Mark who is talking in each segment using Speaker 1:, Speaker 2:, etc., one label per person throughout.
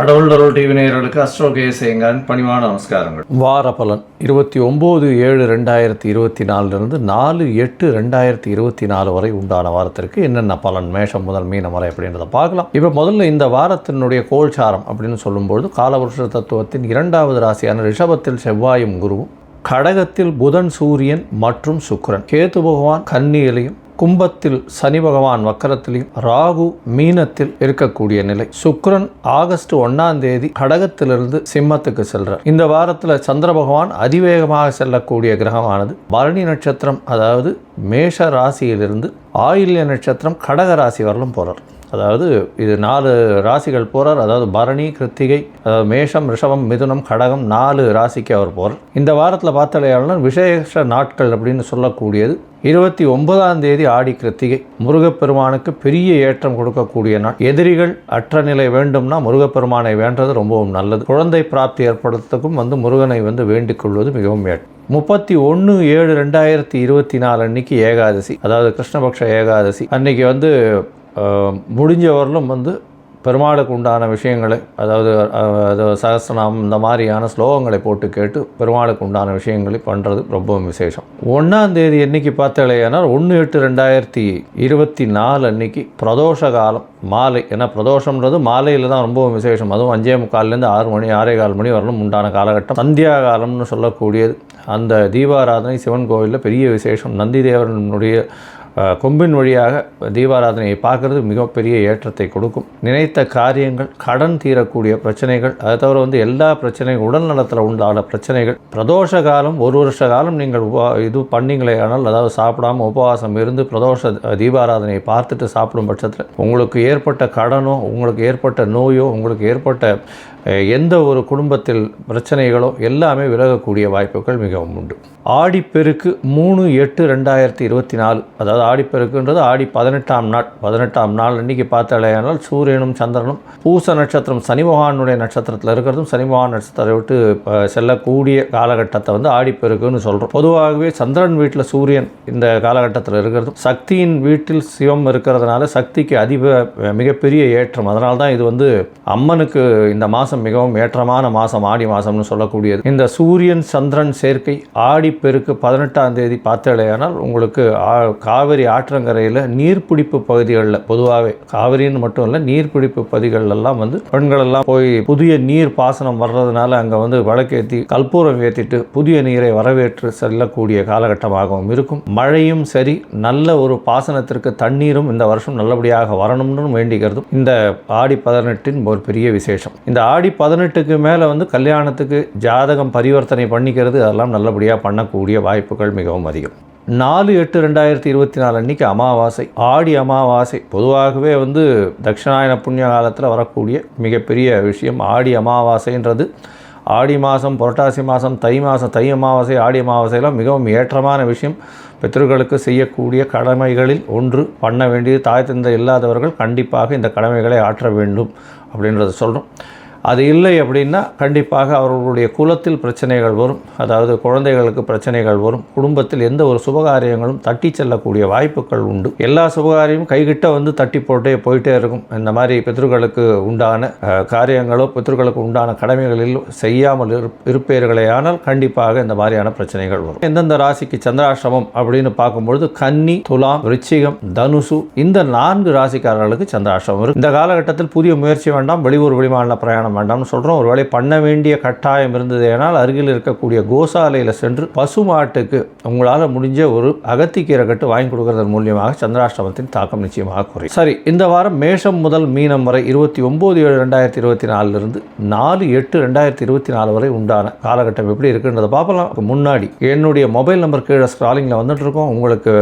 Speaker 1: கடவுள் அருள் டிவி நேயர்களுக்கு அஸ்ட்ரோ கேசேங்கன் பணிவான நமஸ்காரங்கள். வார பலன் இருபத்தி ஒம்பது ஏழு ரெண்டாயிரத்தி இருபத்தி நாலுலேருந்து நாலு எட்டு ரெண்டாயிரத்தி இருபத்தி நாலு வரை உண்டான வாரத்திற்கு என்னென்ன பலன் மேஷம் முதல் மீனம் வரை அப்படின்றத பார்க்கலாம். இப்போ முதல்ல இந்த வாரத்தினுடைய கோல்சாரம் அப்படின்னு சொல்லும்பொழுது காலவருஷ தத்துவத்தின் இரண்டாவது ராசியான ரிஷபத்தில் செவ்வாயும் குருவும் கடகத்தில் புதன் சூரியன் மற்றும் சுக்கரன். கேத்து பகவான் கன்னியிலையும் கும்பத்தில் சனி பகவான் வக்கரத்திலையும் ராகு மீனத்தில் இருக்கக்கூடிய நிலை. சுக்ரன் ஆகஸ்ட் ஒன்னாம் தேதி கடகத்திலிருந்து சிம்மத்துக்கு செல்றார். இந்த வாரத்தில் சந்திர பகவான் அதிவேகமாக செல்லக்கூடிய கிரகமானது பரணி நட்சத்திரம் அதாவது மேஷ ராசியிலிருந்து ஆயில்ய நட்சத்திரம் கடக ராசி வரலும் போகிறார் அதாவது இது நாலு ராசிகள் போகிறார் அதாவது பரணி கிருத்திகை அதாவது மேஷம் ரிஷபம் மிதுனம் கடகம் நாலு ராசிக்கு அவர் போகிறார் இந்த வாரத்தில் பார்த்தாலேயாளர் விசேஷ நாட்கள் அப்படின்னு சொல்லக்கூடியது. இருபத்தி ஒன்பதாம் தேதி ஆடி கிருத்திகை. முருகப்பெருமானுக்கு பெரிய ஏற்றம் கொடுக்கக்கூடிய நாள். எதிரிகள் அற்ற நிலை வேண்டும்னா முருகப்பெருமானை வேண்டது ரொம்பவும் நல்லது. குழந்தை பிராப்தி ஏற்படுறதுக்கும் வந்து முருகனை வந்து வேண்டிக் கொள்வது மிகவும் ஏற்றம் முப்பத்தி ஒன்று ஏழு ரெண்டாயிரத்தி இருபத்தி நாலு அன்னைக்கு ஏகாதசி. அதாவது கிருஷ்ணபக்ஷ ஏகாதசி. அன்னைக்கு வந்து முடிஞ்ச வரலும் வந்து பெருமாளுக்கு உண்டான விஷயங்களை அதாவது அது சகஸ்ரநாமம் இந்த மாதிரியான ஸ்லோகங்களை போட்டு கேட்டு பெருமாளுக்கு உண்டான விஷயங்களை பண்ணுறது ரொம்பவும் விசேஷம். ஒன்றாம் தேதி என்னைக்கு பார்த்தாலேயானால் ஒன்று எட்டு ரெண்டாயிரத்தி இருபத்தி நாலு அன்னைக்கு பிரதோஷ காலம் மாலை. ஏன்னா பிரதோஷம்ன்றது மாலையில் தான் ரொம்பவும் விசேஷம். அதுவும் அஞ்சே முக்கால்லேருந்து ஆறு மணி ஆறே கால் மணி வரலும் உண்டான காலகட்டம். சந்தியா காலம்னு சொல்லக்கூடியது. அந்த தீபாராதனை சிவன் கோவிலில் பெரிய விசேஷம். நந்தி தேவனுடைய கொம்பின் வழியாக தீபாராதனையை பார்க்கறது மிகப்பெரிய ஏற்றத்தை கொடுக்கும். நினைத்த காரியங்கள் கடன் தீரக்கூடிய பிரச்சனைகள் அதை தவிர வந்து எல்லா பிரச்சனைகள் உடல் நலத்தில் உண்டான பிரச்சனைகள் பிரதோஷ காலம் ஒரு வருஷ காலம் நீங்கள் உபா இது பண்ணிங்களே ஆனால் அதாவது சாப்பிடாம உபவாசம் இருந்து பிரதோஷ தீபாராதனையை பார்த்துட்டு சாப்பிடும் பட்சத்தில் உங்களுக்கு ஏற்பட்ட கடனோ உங்களுக்கு ஏற்பட்ட நோயோ உங்களுக்கு ஏற்பட்ட எந்த ஒரு குடும்பத்தில் பிரச்சனைகளோ எல்லாமே விலகக்கூடிய வாய்ப்புகள் மிகவும் உண்டு. ஆடிப்பெருக்கு மூணு எட்டு ரெண்டாயிரத்தி இருபத்தி நாலு அதாவது ஆடிப்பெருக்குன்றது ஆடி பதினெட்டாம் நாள் பதினெட்டாம் நாள் அன்றைக்கி பார்த்தாலேயானால் சூரியனும் சந்திரனும் பூச நட்சத்திரம் சனி பகவானுடைய நட்சத்திரத்தில் இருக்கிறதும் சனி பகவான் நட்சத்திரத்தை விட்டு செல்லக்கூடிய காலகட்டத்தை வந்து ஆடிப்பெருக்குன்னு சொல்கிறோம் பொதுவாகவே சந்திரன் வீட்டில் சூரியன் இந்த காலகட்டத்தில் இருக்கிறதும் சக்தியின் வீட்டில் சிவம் இருக்கிறதுனால சக்திக்கு அதிக மிகப்பெரிய ஏற்றம். அதனால்தான் இது வந்து அம்மனுக்கு இந்த மாதம் மிகவும் ஏற்றமான மாதம் ஆடி மாதம்னு சொல்லக்கூடியது. இந்த சூரியன் சந்திரன் சேர்க்கை ஆடிப்பெருக்கு பதினெட்டாம் தேதி பார்த்தலையானால் உங்களுக்கு காவிரி ஆற்றங்கரையில் நீர்பிடிப்பு பகுதிகளில் பொதுவாகவே காவிரின்னு மட்டும் இல்லை நீர்பிடிப்பு பகுதிகளெல்லாம் வந்து பெண்களெல்லாம் போய் புதிய நீர் பாசனம் வர்றதுனால அங்கே வந்து வழக்கேற்றி கற்பூரம் ஏற்றிட்டு புதிய நீரை வரவேற்று செல்லக்கூடிய காலகட்டமாகவும் இருக்கும். மழையும் சரி நல்ல ஒரு பாசனத்திற்கு தண்ணீரும் இந்த வருஷம் நல்லபடியாக வரணும்னு வேண்டிக்கிறதும் இந்த ஆடி பதினெட்டின் ஒரு பெரிய விசேஷம். இந்த ஆடி ஆடி பதினெட்டுக்கு மேலே வந்து கல்யாணத்துக்கு ஜாதகம் பரிவர்த்தனை பண்ணிக்கிறது அதெல்லாம் நல்லபடியாக பண்ணக்கூடிய வாய்ப்புகள் மிகவும் அதிகம். நாலு எட்டு ரெண்டாயிரத்தி இருபத்தி நாலு அன்னைக்கு அமாவாசை. ஆடி அமாவாசை. பொதுவாகவே வந்து தட்சிணாயன புண்ணிய காலத்தில் வரக்கூடிய மிகப்பெரிய விஷயம் ஆடி அமாவாசைன்றது. ஆடி மாதம் புரட்டாசி மாதம் தை மாதம் தை அமாவாசை ஆடி அமாவாசையெல்லாம் மிகவும் ஏற்றமான விஷயம். பித்தர்களுக்கு செய்யக்கூடிய கடமைகளில் ஒன்று பண்ண வேண்டியது தாய் தந்தை இல்லாதவர்கள் கண்டிப்பாக இந்த கடமைகளை ஆற்ற வேண்டும் அப்படின்றத சொல்கிறோம் அது இல்லை அப்படின்னா கண்டிப்பாக அவர்களுடைய குலத்தில் பிரச்சனைகள் வரும். அதாவது குழந்தைகளுக்கு பிரச்சனைகள் வரும். குடும்பத்தில் எந்த ஒரு சுபகாரியங்களும் தட்டி செல்லக்கூடிய வாய்ப்புகள் உண்டு. எல்லா சுபகாரியமும் கைகிட்ட வந்து தட்டி போட்டே போயிட்டே இருக்கும். இந்த மாதிரி பித்ருக்களுக்கு உண்டான காரியங்களோ பித்ருக்களுக்கு உண்டான கடமைகளில் செய்யாமல் இரு இருப்பீர்களே ஆனால் கண்டிப்பாக இந்த மாதிரியான பிரச்சனைகள் வரும். எந்தெந்த ராசிக்கு சந்திராசிரமம் அப்படின்னு பார்க்கும்பொழுது கன்னி துலாம் ரிச்சிகம் தனுசு இந்த நான்கு ராசிக்காரர்களுக்கு சந்திராசிரமம் இருக்கும் இந்த காலகட்டத்தில் புதிய முயற்சி வேண்டாம். வெளியூர் வெளிமாநில பிரயாணம் வேண்டாம்னு சொல்கிறோம் ஒருவேளை பண்ண வேண்டிய கட்டாயம் இருந்தது ஏனால் அருகில் இருக்கக்கூடிய கோசாலையில் சென்று பசுமாட்டுக்கு உங்களால் முடிஞ்ச ஒரு அகத்திக்கீரை கட்டு வாங்கி கொடுக்கறதன் மூலியமாக சந்திராஷ்டமத்தின் தாக்கம் நிச்சயமாக குறையும். சரி இந்த வாரம் மேஷம் முதல் மீனம் வரை இருபத்தி ஒம்பது ஏழு ரெண்டாயிரத்தி இருபத்தி நாலுலேருந்து நாலு எட்டு ரெண்டாயிரத்தி இருபத்தி நாலு வரை உண்டான காலகட்டம் எப்படி இருக்குன்றதை பார்க்கலாம் முன்னாடி என்னுடைய மொபைல் நம்பர் கீழே ஸ்க்ராலிங்கில் வந்துட்டு இருக்கோம். உங்களுக்கு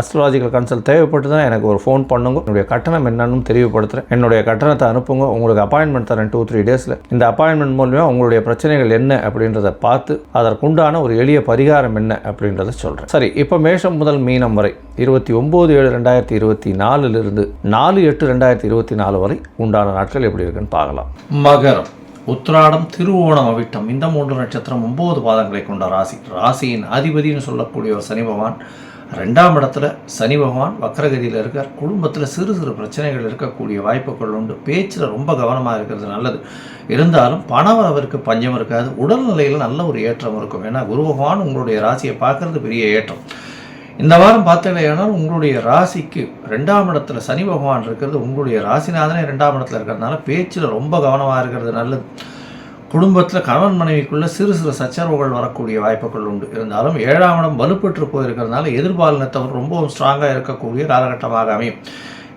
Speaker 1: அஸ்ட்ராலஜிக்கல் கன்சல்ட் தேவைப்பட்டுதுன்னா எனக்கு ஒரு ஃபோன் பண்ணுங்க. என்னுடைய கட்டணம் என்னன்னு தெரியப்படுத்துகிறேன் என்னுடைய கட்டணத்தை அனுப்புங்க. உங்களுக்கு அப்பாயின்மெண்ட் தரேன் டூ த்ரீ டேஸில் இந்த அப்பாயின்மெண்ட் மூலியமாக உங்களுடைய பிரச்சனைகள் என்ன அப்படின்றத பார்த்து அதற்குண்டான ஒரு எளிய பரிகாரம் என்ன அப்படின்றத சொல்கிறேன் சரி இப்போ மேஷம் முதல் மீனம் வரை இருபத்தி ஒம்பது ஏழு ரெண்டாயிரத்தி இருபத்தி நாலுலேருந்து நாலு எட்டு ரெண்டாயிரத்தி இருபத்தி நாலு வரை உண்டான நாட்கள் எப்படி இருக்குன்னு பார்க்கலாம். மகரம் உத்ராடம் திருவோணம் அவிட்டம் இந்த மூன்று நட்சத்திரம் ஒன்பது பாதங்களை கொண்ட ராசி. ராசியின் அதிபதினு சொல்லக்கூடிய ஒரு சனி பகவான் ரெண்டாம் இடத்துல சனி பகவான் வக்கரகதியில் இருக்கார். குடும்பத்தில் சிறு சிறு பிரச்சனைகள் இருக்கக்கூடிய வாய்ப்புகள் உண்டு. பேச்சில் ரொம்ப கவனமாக இருக்கிறது நல்லது. இருந்தாலும் பணவரவிற்கு பஞ்சம் இருக்காது. உடல்நிலையில் நல்ல ஒரு ஏற்றம் இருக்கும். ஏன்னா குரு பகவான் உங்களுடைய ராசியை பார்க்கறது பெரிய ஏற்றம். இந்த வாரம் பார்த்தீங்கன்னா உங்களுடைய ராசிக்கு ரெண்டாம் இடத்துல சனி பகவான் இருக்கிறது உங்களுடைய ராசிநாதனே ரெண்டாம் இடத்துல இருக்கிறதுனால பேச்சில் ரொம்ப கவனமாக இருக்கிறது நல்லது. குடும்பத்தில் கணவன் மனைவிக்குள்ளே சிறு சிறு சச்சரவுகள் வரக்கூடிய வாய்ப்புகள் உண்டு. இருந்தாலும் ஏழாம் இடம் வலுப்பெற்று போயிருக்கிறதுனால எதிர்பாலினத்தவர் ரொம்பவும் ஸ்ட்ராங்காக இருக்கக்கூடிய காலகட்டமாக அமையும்.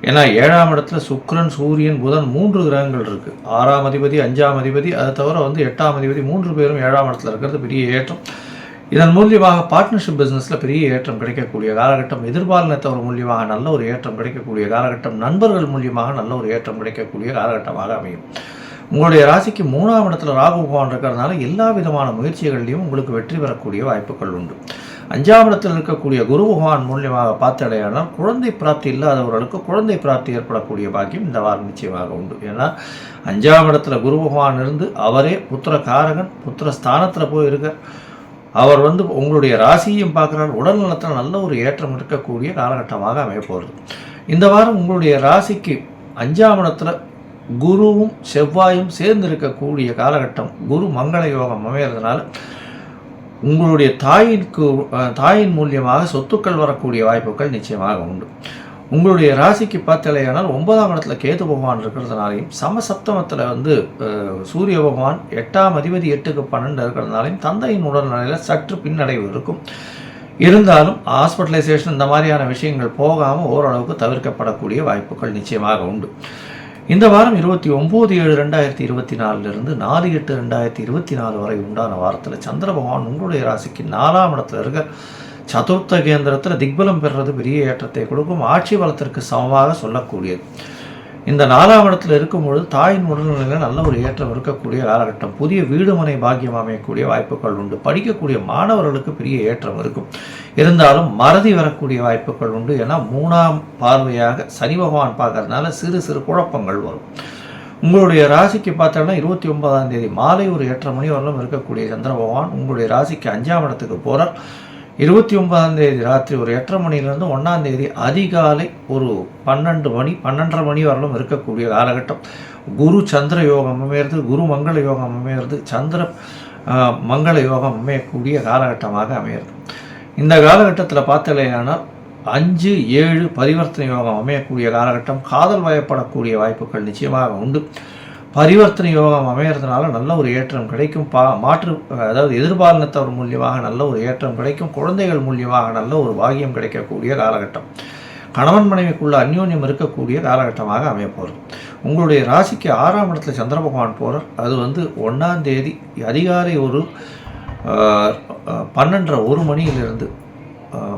Speaker 1: ஏன்னா ஏழாம் இடத்துல சுக்ரன் சூரியன் புதன் மூன்று கிரகங்கள் இருக்குது ஆறாம் அதிபதி அஞ்சாம் அதிபதி அதை தவிர வந்து எட்டாம் அதிபதி மூன்று பேரும் ஏழாம் இடத்துல இருக்கிறது பெரிய ஏற்றம். இதன் மூலியமாக பார்ட்னர்ஷிப் பிஸ்னஸில் பெரிய ஏற்றம் கிடைக்கக்கூடிய காலகட்டம் எதிர்பாலினத்தவர் மூலியமாக நல்ல ஒரு ஏற்றம் கிடைக்கக்கூடிய காலகட்டம் நண்பர்கள் மூலியமாக நல்ல ஒரு ஏற்றம் கிடைக்கக்கூடிய காலகட்டமாக அமையும். உங்களுடைய ராசிக்கு மூணாம் இடத்துல ராகு பகவான் இருக்கிறதுனால எல்லா விதமான முயற்சிகள்லையும் உங்களுக்கு வெற்றி பெறக்கூடிய வாய்ப்புகள் உண்டு. அஞ்சாம் இடத்தில் இருக்கக்கூடிய குரு பகவான் மூலியமாக பார்த்தடையானால் குழந்தை பிராப்தி இல்லாதவர்களுக்கு குழந்தை பிராப்தி ஏற்படக்கூடிய பாக்கியம் இந்த வாரம் நிச்சயமாக உண்டு. ஏன்னா அஞ்சாம் இடத்துல குரு பகவான் இருந்து அவரே புத்திர காரகன் புத்திர ஸ்தானத்தில் போய் இருக்க அவர் வந்து உங்களுடைய ராசியையும் பார்க்குறார். உடல் நலத்தில் நல்ல ஒரு ஏற்றம் இருக்கக்கூடிய காலகட்டமாக அமைய போகிறது இந்த வாரம் உங்களுடைய ராசிக்கு அஞ்சாம் இடத்துல குருவும் செவ்வாயும் சேர்ந்து இருக்கக்கூடிய காலகட்டம். குரு மங்கள யோகம் அமைகிறதுனால உங்களுடைய தாயிற்கு தாயின் மூலியமாக சொத்துக்கள் வரக்கூடிய வாய்ப்புகள் நிச்சயமாக உண்டு. உங்களுடைய ராசிக்கு பார்த்தலையானால் ஒன்பதாம் இடத்துல கேது பகவான் இருக்கிறதுனாலையும் சமசப்தமத்தில் வந்து சூரிய பகவான் எட்டாம் அதிபதி எட்டுக்கு பன்னெண்டு இருக்கிறதுனாலையும் தந்தையின் உடல்நிலையில் சற்று பின்னடைவு இருக்கும். இருந்தாலும் ஹாஸ்பிட்டலைசேஷன் இந்த மாதிரியான விஷயங்கள் போகாமல் ஓரளவுக்கு தவிர்க்கப்படக்கூடிய வாய்ப்புகள் நிச்சயமாக உண்டு. இந்த வாரம் இருபத்தி ஒம்பது ஏழு ரெண்டாயிரத்தி இருபத்தி நாலுலேருந்து நாலு எட்டு ரெண்டாயிரத்தி இருபத்தி நாலு வரை உண்டான வாரத்தில் சந்திர பகவான் உங்களுடைய ராசிக்கு நாலாம் இடத்துல இருக்க சதுர்த்த கேந்திரத்தில் திக்பலம் பெறுறது பெரிய ஏற்றத்தை கொடுக்கும். ஆட்சி பலத்திற்கு சமமாக சொல்லக்கூடியது. இந்த நாலாம் இடத்துல இருக்கும் பொழுது தாயின் உடல்நிலையில் நல்ல ஒரு ஏற்றம் இருக்கக்கூடிய காலகட்டம். புதிய வீடு மனை பாக்கியம் அமையக்கூடிய வாய்ப்புகள் உண்டு. படிக்கக்கூடிய மாணவர்களுக்கு பெரிய ஏற்றம் இருக்கும். இருந்தாலும் மறதி வரக்கூடிய வாய்ப்புகள் உண்டு. ஏன்னா மூணாம் பார்வையாக சனி பகவான் பார்க்கறதுனால சிறு சிறு குழப்பங்கள் வரும். உங்களுடைய ராசிக்கு பார்த்தோம்னா இருபத்தி ஒன்பதாம் தேதி மாலை ஒரு எட்டரை மணி வரலும் இருக்கக்கூடிய சந்திர பகவான் உங்களுடைய ராசிக்கு அஞ்சாம் இடத்துக்கு போகிறார் இருபத்தி ஒன்பதாம் தேதி ராத்திரி ஒரு எட்டரை மணிலேருந்து ஒன்றாம் தேதி அதிகாலை ஒரு பன்னெண்டு மணி பன்னெண்டரை மணி வரலும் இருக்கக்கூடிய காலகட்டம். குரு சந்திர யோகம் அமையிறது குரு மங்கள யோகம் அமையிறது சந்திர மங்கள யோகம் அமையக்கூடிய காலகட்டமாக அமையிறது. இந்த காலகட்டத்தில் பார்த்தலையானால் அஞ்சு ஏழு பரிவர்த்தனை யோகம் அமையக்கூடிய காலகட்டம். காதல் வயப்படக்கூடிய வாய்ப்புகள் நிச்சயமாக உண்டு. பரிவர்த்தனை யோகம் அமையறதுனால நல்ல ஒரு ஏற்றம் கிடைக்கும். பா மாற்று அதாவது எதிர்பாலினத்தவர் மூலியமாக நல்ல ஒரு ஏற்றம் கிடைக்கும். குழந்தைகள் மூலியமாக நல்ல ஒரு பாகியம் கிடைக்கக்கூடிய காலகட்டம். கணவன் மனைவிக்குள்ள அந்யோன்யம் இருக்கக்கூடிய காலகட்டமாக அமைய போகிறது உங்களுடைய ராசிக்கு ஆறாம் இடத்துல சந்திர பகவான் போகிறார் அது வந்து ஒன்றாம் தேதி அதிகாலை ஒரு பன்னெண்டரை ஒரு மணியிலிருந்து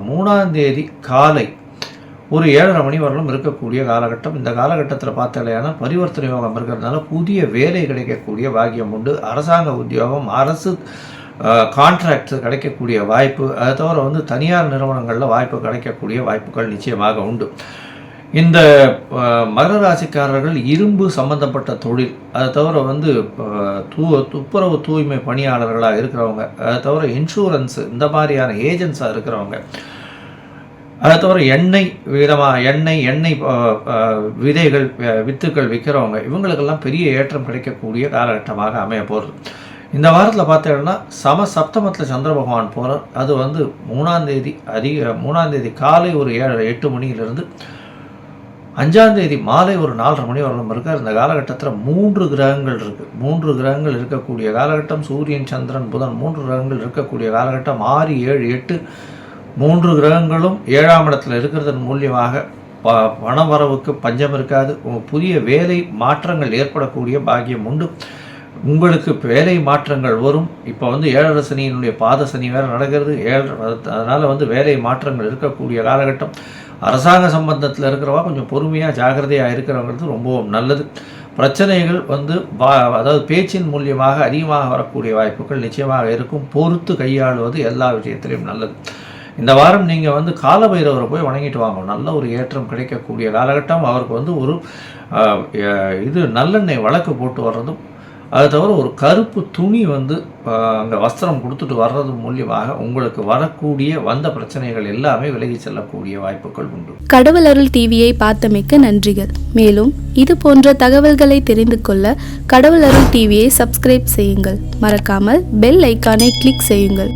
Speaker 1: மூணாம் தேதி காலை ஒரு ஏழரை மணி வரலும் இருக்கக்கூடிய காலகட்டம். இந்த காலகட்டத்தில் பார்த்தாலேயான பரிவர்த்தனை யோகம் இருக்கிறதுனால புதிய வேலை கிடைக்கக்கூடிய பாக்கியம் உண்டு. அரசாங்க உத்தியோகம் அரசு கான்ட்ராக்ட் கிடைக்கக்கூடிய வாய்ப்பு அதை தவிர வந்து தனியார் நிறுவனங்களில் வாய்ப்பு கிடைக்கக்கூடிய வாய்ப்புகள் நிச்சயமாக உண்டு. இந்த மகர ராசிக்காரர்கள் இரும்பு சம்பந்தப்பட்ட தொழில் அதை தவிர வந்து தூ துப்புரவு தூய்மை பணியாளர்களாக இருக்கிறவங்க அதை தவிர இன்சூரன்ஸு இந்த மாதிரியான ஏஜென்ட்ஸாக இருக்கிறவங்க அதை தவிர எண்ணெய் விதமாக எண்ணெய் எண்ணெய் விதைகள் வித்துக்கள் விற்கிறவங்க இவங்களுக்கெல்லாம் பெரிய ஏற்றம் கிடைக்கக்கூடிய காலகட்டமாக அமைய போகிறது இந்த வாரத்தில் பார்த்தீங்கன்னா சம சப்தமத்தில் சந்திர பகவான் போகிறார் அது வந்து மூணாந்தேதி அதிக மூணாந்தேதி காலை ஒரு ஏழு எட்டு மணியிலிருந்து அஞ்சாந்தேதி மாலை ஒரு நாலரை மணி வரலும் இருக்கார். இந்த காலகட்டத்தில் மூன்று கிரகங்கள் இருக்குது மூன்று கிரகங்கள் இருக்கக்கூடிய காலகட்டம் சூரியன் சந்திரன் புதன் மூன்று கிரகங்கள் இருக்கக்கூடிய காலகட்டம் ஆறு ஏழு எட்டு மூன்று கிரகங்களும் ஏழாம் இடத்துல இருக்கிறதன் மூலியமாக ப பணவரவுக்கு பஞ்சம் இருக்காது. புதிய வேலை மாற்றங்கள் ஏற்படக்கூடிய பாக்கியம் உண்டு. உங்களுக்கு வேலை மாற்றங்கள் வரும். இப்போ வந்து ஏழரை சனியினுடைய பாத சனி வேறு நடக்கிறது. ஏழு அதனால் வந்து வேலை மாற்றங்கள் இருக்கக்கூடிய காலகட்டம். அரசாங்க சம்பந்தத்தில் இருக்கிறவா கொஞ்சம் பொறுமையாக ஜாகிரதையாக இருக்கிறவங்கிறது ரொம்பவும் நல்லது. பிரச்சனைகள் வந்து அதாவது பேச்சின் மூலியமாக அதிகமாக வரக்கூடிய வாய்ப்புகள் நிச்சயமாக இருக்கும். பொறுத்து கையாளுவது எல்லா விஷயத்திலையும் நல்லது. இந்த வாரம் நீங்கள் வந்து காலபைரவரை போய் வணங்கிட்டு வாங்க. நல்ல ஒரு ஏற்றம் கிடைக்கக்கூடிய காலகட்டம். அவருக்கு வந்து ஒரு இது நல்லெண்ணெய் வழக்கு போட்டு வர்றதும் அது தவிர ஒரு கருப்பு துணி வந்து அங்கே வஸ்திரம் கொடுத்துட்டு வர்றது மூலியமாக உங்களுக்கு வரக்கூடிய வந்த பிரச்சனைகள் எல்லாமே விலகி செல்லக்கூடிய வாய்ப்புகள் உண்டு.
Speaker 2: கடவுள் அருள் டிவியை பார்த்தமைக்க நன்றிகள். மேலும் இது போன்ற தகவல்களை தெரிந்து கொள்ள கடவுள் அருள் டிவியை சப்ஸ்கிரைப் செய்யுங்கள். மறக்காமல் பெல் ஐக்கானை கிளிக் செய்யுங்கள்.